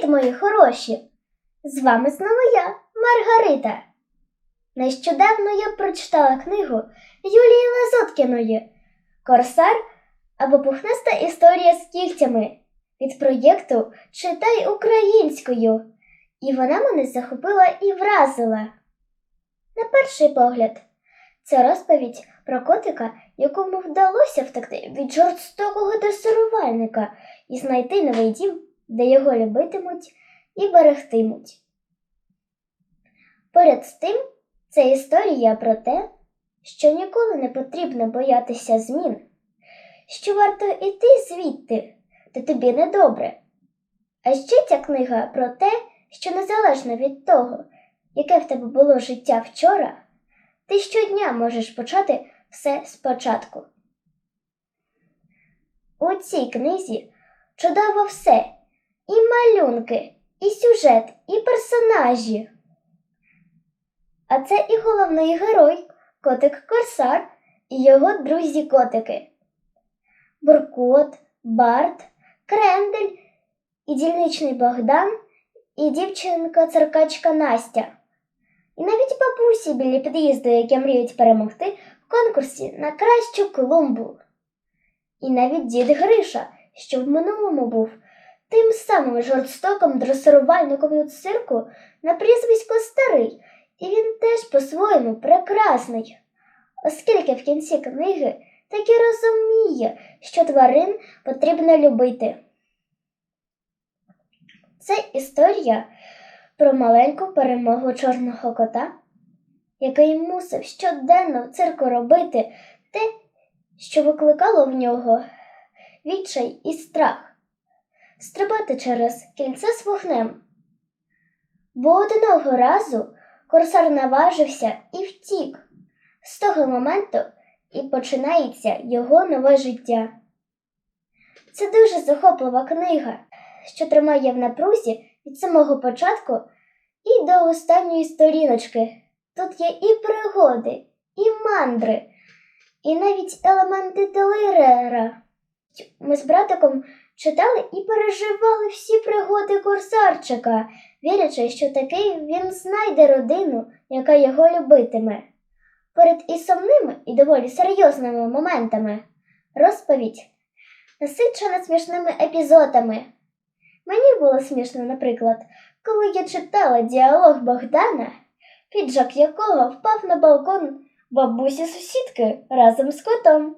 Привіт, мої хороші! З вами знову я, Маргарита. Нещодавно я прочитала книгу Юлії Лазоткіної Корсар або Пухнаста історія з кігтями від проєкту Читай українською. І вона мене захопила і вразила. На перший погляд, це розповідь про котика, якому вдалося втекти від жорстокого дресирувальника і знайти новий дім, де його любитимуть і берегтимуть. Поряд тим, це історія про те, що ніколи не потрібно боятися змін, що варто йти звідти, де тобі недобре. А ще ця книга про те, що незалежно від того, яке в тебе було життя вчора, ти щодня можеш почати все спочатку. У цій книзі чудово все і малюнки, і сюжет, і персонажі. А це і головний герой, котик Корсар і його друзі-котики. Буркот, Барт, Крендель і дільничний Богдан, і дівчинка-циркачка Настя. І навіть бабусі біля під'їзду, які мріють перемогти в конкурсі на кращу клумбу. І навіть дід Гриша, що в минулому був тим самим жорстоким дресирувальником у цирку на прізвисько Старий, і він теж по-своєму прекрасний, оскільки в кінці книги таки розуміє, що тварин потрібно любити. Це історія про маленьку перемогу чорного кота, який мусив щоденно в цирку робити те, що викликало в нього відчай і страх, стрибати через кільце з вогнем. Бо одного разу корсар наважився і втік. З того моменту і починається його нове життя. Це дуже захоплива книга, що тримає в напрузі від самого початку і до останньої сторіночки. Тут є і пригоди, і мандри, і навіть елементи телерера. Ми з братиком читали і переживали всі пригоди корсарчика, вірячи, що такий він знайде родину, яка його любитиме. Перед і сумними, і доволі серйозними моментами розповідь насичена смішними епізодами. Мені було смішно, наприклад, коли я читала діалог Богдана, піджак якого впав на балкон бабусі сусідки разом з котом.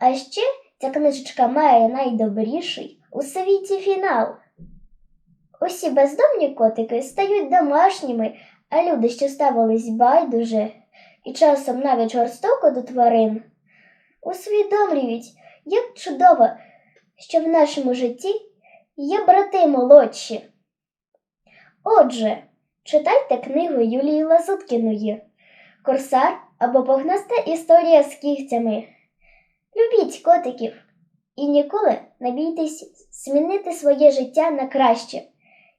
А ще ця книжечка має найдобріший у світі фінал. Усі бездомні котики стають домашніми, а люди, що ставились байдуже і часом навіть жорстоко до тварин, усвідомлюють, як чудово, що в нашому житті є брати молодші. Отже, читайте книгу Юлії Лазуткіної Корсар або Погнаста історія з кігтями. Любіть котиків і ніколи не бійтесь змінити своє життя на краще.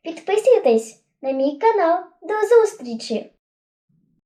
Підписуйтесь на мій канал. До зустрічі!